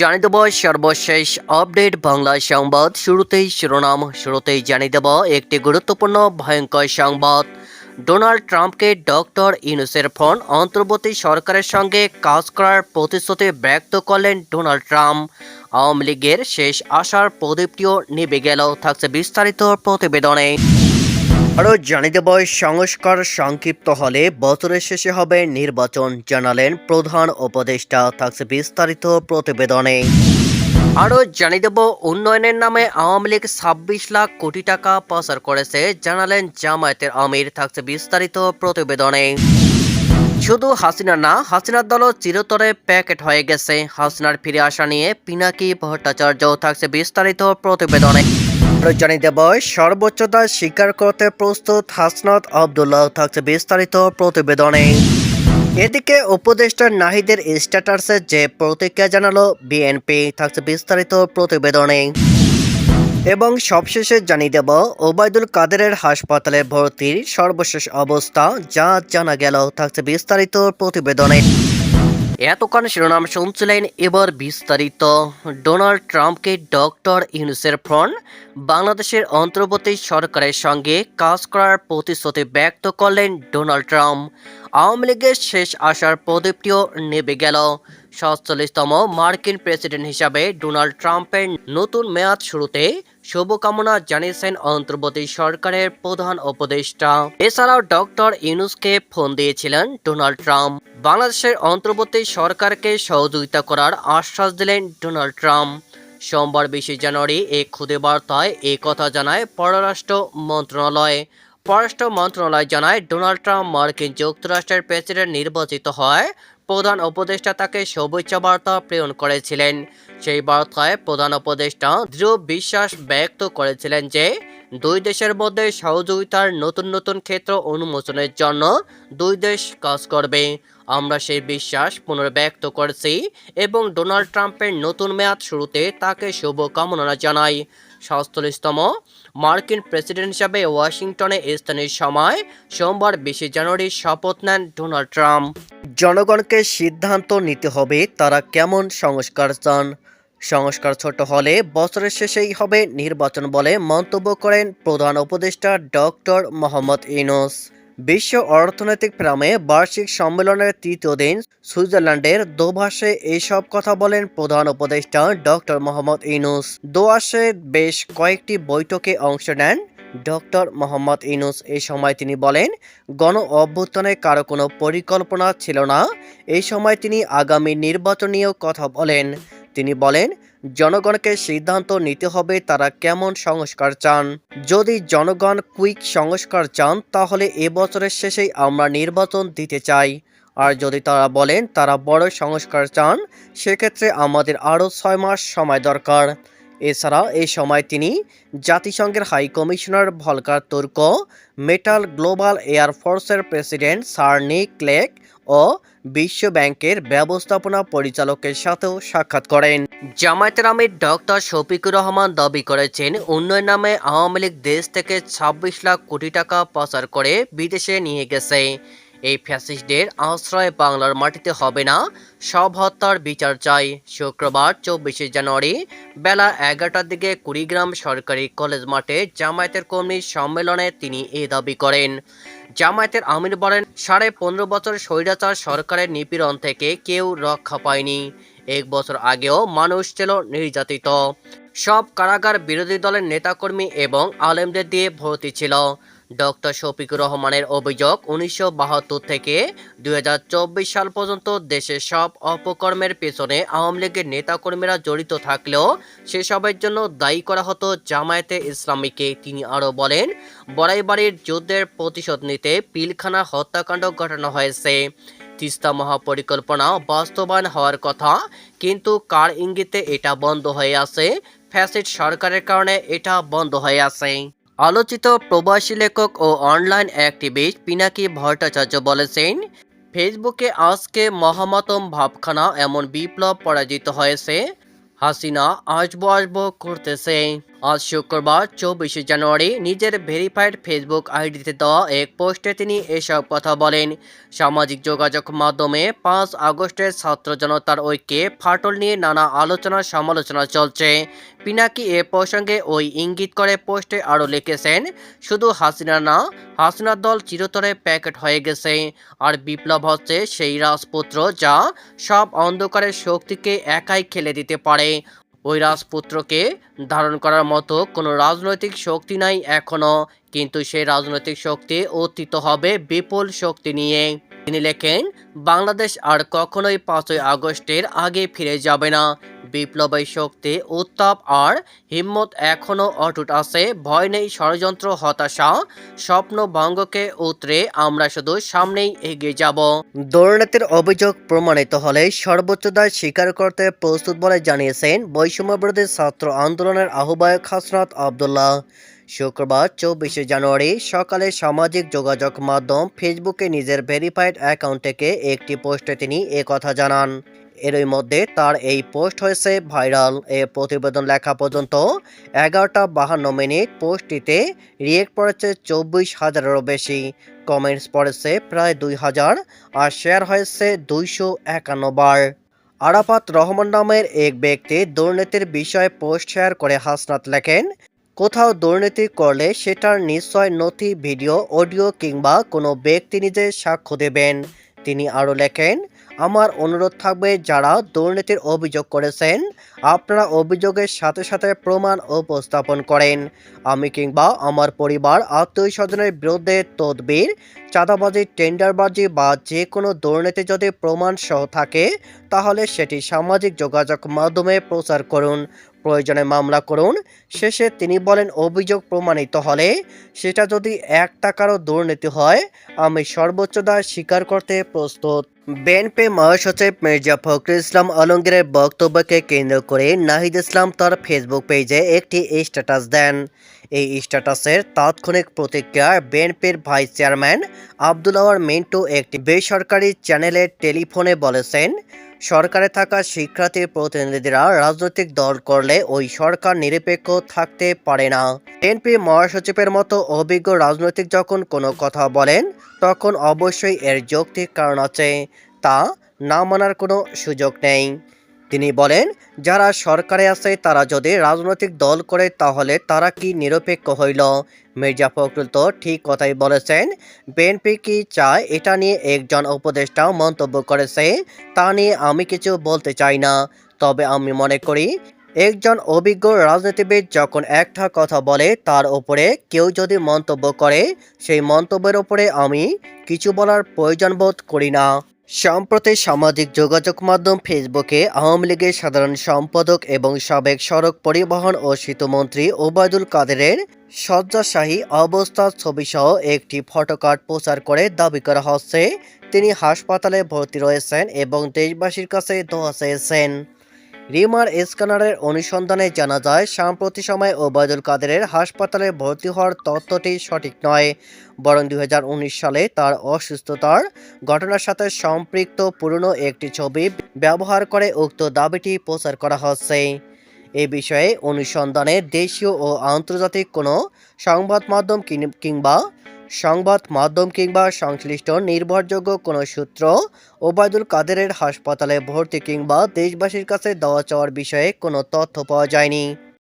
জানিয়ে দেব, সর্বশেষ আপডেট বাংলা সংবাদ। শুরুতেই শিরোনাম, শুরুতেই জানিয়ে দেব, একটি গুরুত্বপূর্ণ ভয়ঙ্কর সংবাদ। ডোনাল্ড ট্রাম্পকে ডক্টর ইউনুসের ফোন। অন্তর্বর্তী সরকারের সঙ্গে কাজ করার প্রতিশ্রুতি ব্যক্ত করলেন ডোনাল্ড ট্রাম্প। আওয়ামী লীগের শেষ আশার প্রদীপটিও নিভে গেল থাকছে বিস্তারিত প্রতিবেদনে। আরও জানিয়ে দেব, সংস্কার সংক্ষিপ্ত হলে বছরের শেষে হবে নির্বাচন জানালেন প্রধান উপদেষ্টা। থাকছে বিস্তারিত প্রতিবেদনে। আরও জানিয়ে দেব, উন্নয়নের নামে আওয়ামী লীগ ছাব্বিশ লাখ কোটি টাকা পাচার করেছে, জানালেন জামায়াতের আমির। থাকছে বিস্তারিত প্রতিবেদনে। শুধু হাসিনা না, হাসিনার দলও চিরতরে প্যাকেট হয়ে গেছে। হাসিনার ফিরে আসা নিয়ে পিনাকি ভট্টাচার্য থাকছে বিস্তারিত প্রতিবেদনে। জানিয়ে দেব, সর্বোচ্চতা স্বীকার করতে প্রস্তুত হাসনাত আবদুল্লাহ থাকছে বিস্তারিত প্রতিবেদনে। এদিকে উপদেষ্টা নাহিদের স্ট্যাটাসে যে প্রতিক্রিয়া জানালো বিএনপি, থাকছে বিস্তারিত প্রতিবেদনে। এবং সবশেষে জানিয়ে দেব, ওবায়দুল কাদেরের হাসপাতালে ভর্তির সর্বশেষ অবস্থা যা জানা গেল, থাকছে বিস্তারিত প্রতিবেদনে। এতক্ষণ শিরোনাম শুনছিলেন এবার বিস্তারিত। ডোনাল্ড ট্রাম্পকে ডক্টর ইউনুসের ফ্রন্ট, বাংলাদেশের অন্তর্বর্তী সরকারের সঙ্গে কাজ করার প্রতিশ্রুতি ব্যক্ত করলেন ডোনাল্ড ট্রাম্প। আওয়ামী লীগের শেষ আসার প্রদীপটিও নেবে গেল। সাতচল্লিশতম মার্কিন প্রেসিডেন্ট হিসাবে ডোনাল্ড ট্রাম্পের নতুন মেয়াদ শুরুতে শুভকামনা জানিয়েছেন অন্তর্বর্তী সরকারের প্রধান উপদেষ্টা। এছাড়াও ডক্টর ইউনুসকে ফোন দিয়েছিলেন ডোনাল্ড ট্রাম্প। বাংলাদেশের অন্তর্বর্তী সরকারকে সহযোগিতা করার আশ্বাস দিলেন ডোনাল্ড ট্রাম্প। সোমবার বিশে জানুয়ারি এক খুদে বার্তায় এ কথা জানায় পররাষ্ট্র মন্ত্রণালয়। পররাষ্ট্র মন্ত্রণালয় জানায়, ডোনাল্ড ট্রাম্প মার্কিন যুক্তরাষ্ট্রের প্রেসিডেন্ট নির্বাচিত হয় প্রধান উপদেষ্টা তাকে শুভেচ্ছা বার্তা প্রেরণ করেছিলেন। সেই বার্তায় প্রধান উপদেষ্টা দৃঢ় বিশ্বাস ব্যক্ত করেছিলেন যে, দুই দেশের মধ্যে সহযোগিতার নতুন নতুন ক্ষেত্র অনুমোচনের জন্য দুই দেশ কাজ করবে। আমরা সেই বিশ্বাস পুনর্ব্যক্ত করেছি এবং ডোনাল্ড ট্রাম্পের নতুন মেয়াদ শুরুতে তাকে শুভকামনা জানাই। সাতচল্লিশতম মার্কিন প্রেসিডেন্ট হিসাবে ওয়াশিংটনে স্থানীয় সময় সোমবার বিশে জানুয়ারি শপথ নেন ডোনাল্ড ট্রাম্প। জনগণকে সিদ্ধান্ত নিতে হবে তারা কেমন সংস্কার চান। সংস্কার ছোট হলে বছরের শেষেই হবে নির্বাচন বলে মন্তব্য করেন প্রধান উপদেষ্টা ডক্টর মোহাম্মদ ইউনুস। বিশ্ব অর্থনৈতিক ফোরামে বার্ষিক সম্মেলনের তৃতীয় দিন সুইজারল্যান্ডের দোভাষে এইসব কথা বলেন প্রধান উপদেষ্টা ডক্টর মোহাম্মদ ইউনুস। দোয়াশে বেশ কয়েকটি বৈঠকে অংশ নেন ডক্টর মোহাম্মদ ইনুস এই সময় তিনি বলেন, গণ অভ্যুত্থানে কারও কোনো পরিকল্পনা ছিল না। এই সময় তিনি আগামী নির্বাচন নিয়েও কথা বলেন। তিনি বলেন জনগণকে সিদ্ধান্ত নিতে হবে তারা কেমন সংস্কার চান। যদি জনগণ কুইক সংস্কার চান, তাহলে এবছরের শেষেই আমরা নির্বাচন দিতে চাই। আর যদি তারা বলেন তারা বড় সংস্কার চান, সেক্ষেত্রে আমাদের আরও ছয় মাস সময় দরকার। এছাড়া এই সময় তিনি জাতিসংঘের high commissioner Volker Turk, metal global এয়ারফোর্সের president সার্নি ক্লেক ও বিশ্ব ব্যাংকের ব্যবস্থাপনা পরিচালকের সাথেও সাক্ষাৎ করেন। জামায়াতের আমির ডক্টর শফিকুর রহমান দাবি করেছেন, উন্নয়ন নামে আওয়ামী লীগ দেশ থেকে ছাব্বিশ লাখ কোটি টাকা পাচার করে বিদেশে নিয়ে গেছে। এই ফ্যাসিস্টদের আশ্রয় বাংলার মাটিতে হবে না। সব হত্যার বিচার চাই। শুক্রবার চব্বিশে জানুয়ারি বেলা এগারোটার দিকে কুড়িগ্রাম সরকারি কলেজ মাঠে জামায়াতের কর্মী সম্মেলনে তিনি এ দাবি করেন। জামায়াতের আমির বলেন, সাড়ে পনেরো বছর স্বৈরাচার সরকারের নিপীড়ন থেকে কেউ রক্ষা পায়নি। এক বছর আগেও মানুষ ছিল নির্যাতিত। সব কারাগার বিরোধী দলের নেতাকর্মী এবং আলেমদের দিয়ে ভর্তি ছিল। ডক্টর শফিকুর রহমানের অভিযোগ, উনিশশো বাহাত্তর থেকে দু হাজার চব্বিশ সাল পর্যন্ত দেশের সব অপকর্মের পেছনে আওয়ামী লীগের নেতাকর্মীরা জড়িত থাকলেও সেসবের জন্য দায়ী করা হতো জামায়াতে ইসলামীকে। তিনি আরও বলেন, বড়াইবাড়ির যুদ্ধের প্রতিশোধ নিতে পিলখানা হত্যাকাণ্ড ঘটানো হয়েছে। তিস্তা মহাপরিকল্পনা বাস্তবায়ন হওয়ার কথা, কিন্তু কার ইঙ্গিতে এটা বন্ধ হয়ে আছে? ফ্যাসিড সরকারের কারণে এটা বন্ধ হয়ে আছে। আলোচিত প্রবাসী লেখক ও অনলাইন অ্যাক্টিভিস্ট পিনাকি ভট্টাচার্য বলেছেন, ফেসবুকে আজকে মহামাতম ভাবখানা এমন বিপ্লব পরাজিত হয়েছে। হাসিনা আসব আসব করতেছে। আজ শুক্রবার, চব্বিশে জানুয়ারি, নিজের ভেরিফাইড ফেসবুক আইডিতে দেওয়া এক পোস্টে তিনি এসব কথা বলেন। সামাজিক যোগাযোগ মাধ্যমে পাঁচ আগস্টের ছাত্র জনতার ঐক্যে ফাটল নিয়ে নানা আলোচনা সমালোচনা চলছে। পিনাকি এ প্রসঙ্গে ওই ইঙ্গিত করে পোস্টে আরও লিখেছেন, শুধু হাসিনা না, হাসিনার দল চিরতরে প্যাকেট হয়ে গেছে। আর বিপ্লব হচ্ছে সেই রাজপুত্র যা সব অন্ধকারের শক্তিকে একাই খেলে দিতে পারে। ওই রাজপুত্রকে ধারণ করার মতো কোনো রাজনৈতিক শক্তি নাই এখনও কিন্তু সেই রাজনৈতিক শক্তি অতীত হবে বিপুল শক্তি নিয়ে। তিনি লেখেন, বাংলাদেশ আর কখনোই পাঁচই আগস্টের আগে ফিরে যাবে না। বিপ্লবী শক্তি, উত্তাপ আর হিম্মত এখনও অটুট আছে। ভয় নেই ষড়যন্ত্র, হতাশা। স্বপ্ন ভঙ্গকে উতরে আমরা শুধু সামনেই এগিয়ে যাব। দুর্নীতির অভিযোগ প্রমাণিত হলে সর্বোচ্চ দায় স্বীকার করতে প্রস্তুত বলে জানিয়েছেন বৈষম্যবিরোধী ছাত্র আন্দোলনের আহ্বায়ক হাসনাত আবদুল্লাহ। শুক্রবার, চব্বিশে জানুয়ারি, সকালে সামাজিক যোগাযোগ মাধ্যম ফেসবুকে নিজের ভেরিফাইড অ্যাকাউন্ট থেকে একটি পোস্টে তিনি কথা জানান। এরই মধ্যে তার এই পোস্ট হয়েছে ভাইরাল এ প্রতিবেদন লেখা পর্যন্ত এগারোটা বাহান্ন মিনিট পোস্টটিতে রিয়েক্ট পড়েছে চব্বিশ হাজারেরও বেশি। কমেন্টস পড়েছে প্রায় দুই হাজার আর শেয়ার হয়েছে দুইশো একান্ন বার। আরাফাত রহমান নামের এক ব্যক্তি দুর্নীতির বিষয়ে পোস্ট শেয়ার করে হাসনাত লেখেন কোথাও দুর্নীতি করলে সেটার নিশ্চয় নথি, ভিডিও, অডিও কিংবা কোনো ব্যক্তি নিজে সাক্ষ্য দেবেন। তিনি আরও লেখেন, আমার অনুরোধ থাকবে যারা দুর্নীতির অভিযোগ করেছেন, আপনারা অভিযোগের সাথে সাথে প্রমাণ উপস্থাপন করেন। আমি কিংবা আমার পরিবার আত্মীয় স্বজনের বিরুদ্ধে তদবির, চাঁদাবাজি, টেন্ডারবাজি বা যে কোনো দুর্নীতি যদি প্রমাণ সহ থাকে, তাহলে সেটি সামাজিক যোগাযোগ মাধ্যমে প্রচার করুন। প্রয়োজনে মামলা করুন। শেষে তিনি বলেন, অভিযোগ প্রমাণিত হলে সেটা যদি এক টাকারও দুর্নীতি হয়, আমি সর্বোচ্চ দায় স্বীকার করতে প্রস্তুত। বিএনপি মহাসচিব মির্জা ফখরুল ইসলাম আলমগীরের বক্তব্যকে কেন্দ্র করে নাহিদ ইসলাম তার ফেসবুক পেজে একটি স্ট্যাটাস দেন। এই স্ট্যাটাসের তাৎক্ষণিক প্রতিক্রিয়ায় বিএনপির ভাইস চেয়ারম্যান আব্দুল আওয়ার মিন্টু একটি বেসরকারি চ্যানেলের টেলিফোনে বলেছেন, সরকারে থাকা শিক্ষার্থীর প্রতিনিধিরা রাজনৈতিক দল করলে ওই সরকার নিরপেক্ষ থাকতে পারে না। বিএনপি মহাসচিবের মতো অভিজ্ঞ রাজনৈতিক যখন কোনো কথা বলেন, তখন অবশ্যই এর যৌক্তিক কারণ আছে, তা না মানার কোনো সুযোগ নেই। তিনি বলেন, যারা সরকারে আছে, তারা যদি রাজনৈতিক দল করে, তাহলে তারা কি নিরপেক্ষ হইল? মির্জা ফখরুল তো ঠিক কথাই বলেছেন, বিএনপি কি চায়, এটা নিয়ে একজন উপদেষ্টাও মন্তব্য করেছে, তা নিয়ে আমি কিছু বলতে চাই না। তবে আমি মনে করি, একজন অভিজ্ঞ রাজনীতিবিদ যখন একটা কথা বলে, তার উপরে কেউ যদি মন্তব্য করে, সেই মন্তব্যের উপরে আমি কিছু বলার প্রয়োজন বোধ করি না। সম্প্রতি সামাজিক যোগাযোগ মাধ্যম ফেসবুকে আওয়ামী লীগের সাধারণ সম্পাদক এবং সাবেক সড়ক পরিবহন ও সেতুমন্ত্রী ওবায়দুল কাদেরের শয্যাশাহী অবস্থার ছবিসহ একটি ফটোকার্ড প্রচার করে দাবি করা হচ্ছে। তিনি হাসপাতালে ভর্তি রয়েছেন এবং দেশবাসীর কাছে দোয়া চেয়েছেন। রিমার স্ক্যানারের অনুসন্ধানে জানা যায় সাম্প্রতিক সময়ে ওবায়দুল কাদেরের হাসপাতালে ভর্তি হওয়ার তথ্যটি সঠিক নয়। বরং দু হাজার উনিশ সালে তার অসুস্থতার ঘটনার সাথে সম্পৃক্ত পুরনো একটি ছবি ব্যবহার করে উক্ত দাবিটি প্রচার করা হচ্ছে। এ বিষয়ে অনুসন্ধানে দেশীয় ও আন্তর্জাতিক কোনো সংবাদ মাধ্যম কিংবা সংবাদ মাধ্যম কিংবা সংশ্লিষ্ট নির্ভরযোগ্য কোনো সূত্র ওবায়দুল কাদেরের হাসপাতালে ভর্তি কিংবা দেশবাসীর কাছে দেওয়া চাওয়ার বিষয়ে কোনো তথ্য পাওয়া যায়নি।